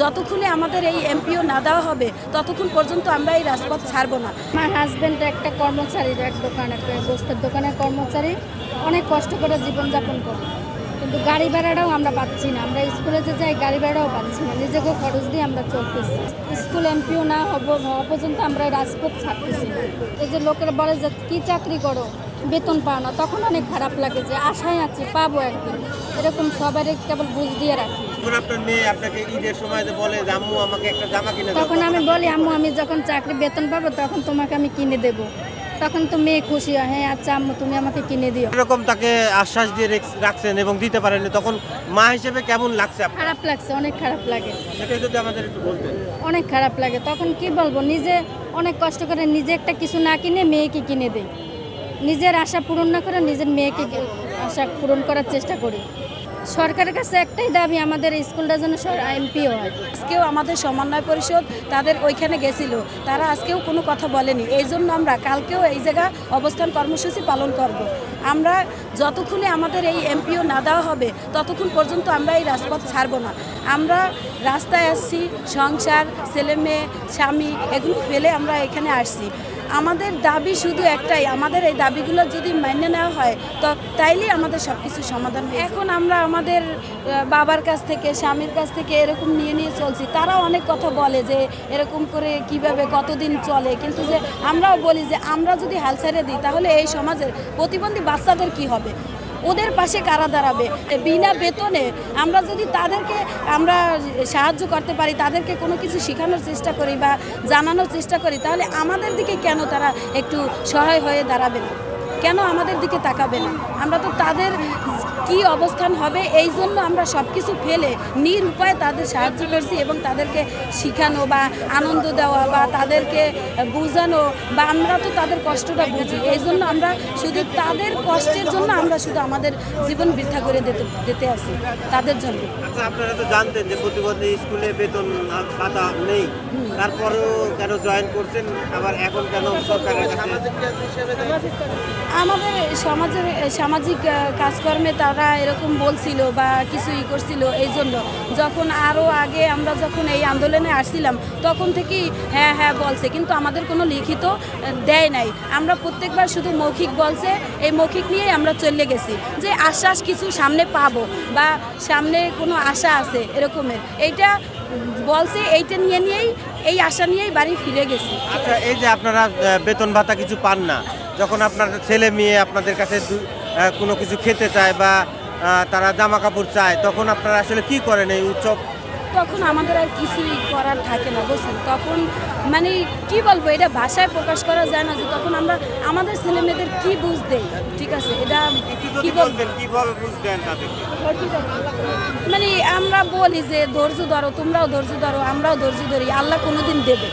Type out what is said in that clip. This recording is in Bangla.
যতক্ষণে আমাদের এই এমপিও না দেওয়া হবে, ততক্ষণ পর্যন্ত আমরা এই রাজপথ ছাড়বো না। আমার হাজব্যান্ড একটা কর্মচারী এক দোকানে বস্তের দোকানের কর্মচারী। অনেক কষ্ট করে জীবনযাপন করে। কিন্তু গাড়ি ভাড়াটাও আমরা পাচ্ছি না। আমরা স্কুলে যে যাই, গাড়ি ভাড়াও পাচ্ছি না। নিজেকে খরচ দিয়ে আমরা চলতেছি। স্কুল এমপিও না হব হওয়া পর্যন্ত আমরা রাজপথ ছাড়তেছি না। এই যে লোকেরা বলে যে, কী চাকরি করো? বেতন পাও না তখন অনেক খারাপ লাগে যে আশায় আছি পাবো একদিন। এরকম সবারই কেবল বুঝ দিয়ে রাখি। আপনার মেয়ে আপনাকে ঈদের সময় যে বলে যে আম্মু আমাকে একটা জামা কিনে তখন আমি বলি আম্মু আমি যখন চাকরি বেতন পাবো তখন তোমাকে আমি কিনে দেব। তখন তো মেয়ে খুশি হয় হ্যাঁ আচ্ছা আম্মু তুমি আমাকে কিনে দিও। এরকম তাকে আশ্বাস দিয়ে রেখ- রাখছেন এবং দিতে পারেননি তখন মা হিসেবে কেমন লাগছে খারাপ লাগছে অনেক খারাপ লাগে। সেটাই যদি আমাদের একটু বলতেন। অনেক খারাপ লাগে তখন কি বলব নিজে অনেক কষ্ট করে নিজে একটা কিছু না কিনে মেয়েকে কিনে দেই। নিজের আশা পূরণ না করে নিজের মেয়েকে আশা পূরণ করার চেষ্টা করি। সরকারের কাছে একটাই দাবি, আমাদের স্কুলটা যেন এমপিও হয়। আজকেও আমাদের সমন্বয় পরিষদ তাদের ওইখানে গেছিল। তারা আজকেও কোনো কথা বলেনি। এই জন্য আমরা কালকেও এই জায়গা অবস্থান কর্মসূচি পালন করব। আমরা যতক্ষণে আমাদের এই এমপিও না দেওয়া হবে, ততক্ষণ পর্যন্ত আমরা এই রাজপথ ছাড়বো না। আমরা রাস্তায় আসছি, সংসার ছেলে মেয়ে স্বামী, এগুলো ফেলে আমরা এখানে আসছি। আমাদের দাবি শুধু একটাই, আমাদের এই দাবিগুলো যদি মেনে নেওয়া হয়, তো তাইলেই আমাদের সব কিছু সমাধান হয় এখন আমরা আমাদের বাবার কাছ থেকে, স্বামীর কাছ থেকে এরকম নিয়ে নিয়ে চলছি। তারাও অনেক কথা বলে যে এরকম করে কীভাবে, কতদিন চলে, কিন্তু যে আমরাও বলি যে আমরা যদি হাল ছেড়ে দিই, তাহলে এই সমাজের প্রতিবন্ধী বাচ্চাদের কি হবে? ওদের পাশে কারা দাঁড়াবে? বিনা বেতনে আমরা যদি তাদেরকে, আমরা সাহায্য করতে পারি, তাদেরকে কোনো কিছু শেখানোর চেষ্টা করি বা জানানোর চেষ্টা করি, তাহলে আমাদের দিকে কেন তারা একটু সহায় হয়ে দাঁড়াবে না? কেন আমাদের দিকে তাকাবে না? আমরা তো তাদের কি অবস্থান হবে এই জন্য আমরা সব কিছু ফেলে নির উপায়ে তাদের সাহায্য করছি এবং তাদেরকে শেখানো বা আনন্দ দেওয়া বা তাদেরকে বোঝানো বা আমরা তো তাদের কষ্টটা বুঝি এই জন্য আমরা শুধু তাদের কষ্টের জন্য আমরা শুধু আমাদের জীবন বৃদ্ধা করে দিতে দিতে আসি তাদের জন্য। আচ্ছা আপনারা তো জানতেন যে প্রতিবন্ধী স্কুলে বেতন ভাতা নেই তারপরেও কেন জয়েন করছেন আবার এখন কেন সরকারের কাছে? আমাদের সমাজের সামাজিক কাজকর্মে তারা এরকম বলছিল বা কিছু ই করছিল এই জন্য যখন আরও আগে আমরা যখন এই আন্দোলনে আসছিলাম, তখন থেকেই হ্যাঁ হ্যাঁ বলছে। কিন্তু আমাদের কোনো লিখিত দেয় নাই। আমরা প্রত্যেকবার শুধু মৌখিক বলছে, এই মৌখিক নিয়েই আমরা চলে গেছি। যে আশ্বাস কিছু সামনে পাবো বা সামনে কোনো আশা আছে এরকমের, এইটা বলছে, এইটা নিয়ে নিয়েই, এই আশা নিয়েই বাড়ি ফিরে গেছি। আচ্ছা এই যে আপনারা বেতন ভাতা কিছু পান না, যখন আপনার ছেলে মেয়ে আপনাদের কাছে কোনো কিছু খেতে চায় বা তারা জামা কাপড় চায় তখন আপনারা আসলে কি করেন এই উৎসব? তখন আমাদের আর কিছুই করার থাকে না বুঝছেন? তখন মানে কি বলব এটা ভাষায় প্রকাশ করা যায় না যে তখন আমরা আমাদের ছেলে মেয়েদের কি বুঝ দেই ঠিক আছে? এটা কি বলব কীভাবে বুঝবেন তাদেরকে? মানে আমরা বলি যে ধৈর্য ধরো তোমরাও ধৈর্য ধরো আমরাও ধৈর্য ধরি আল্লাহ কোনোদিন দেবে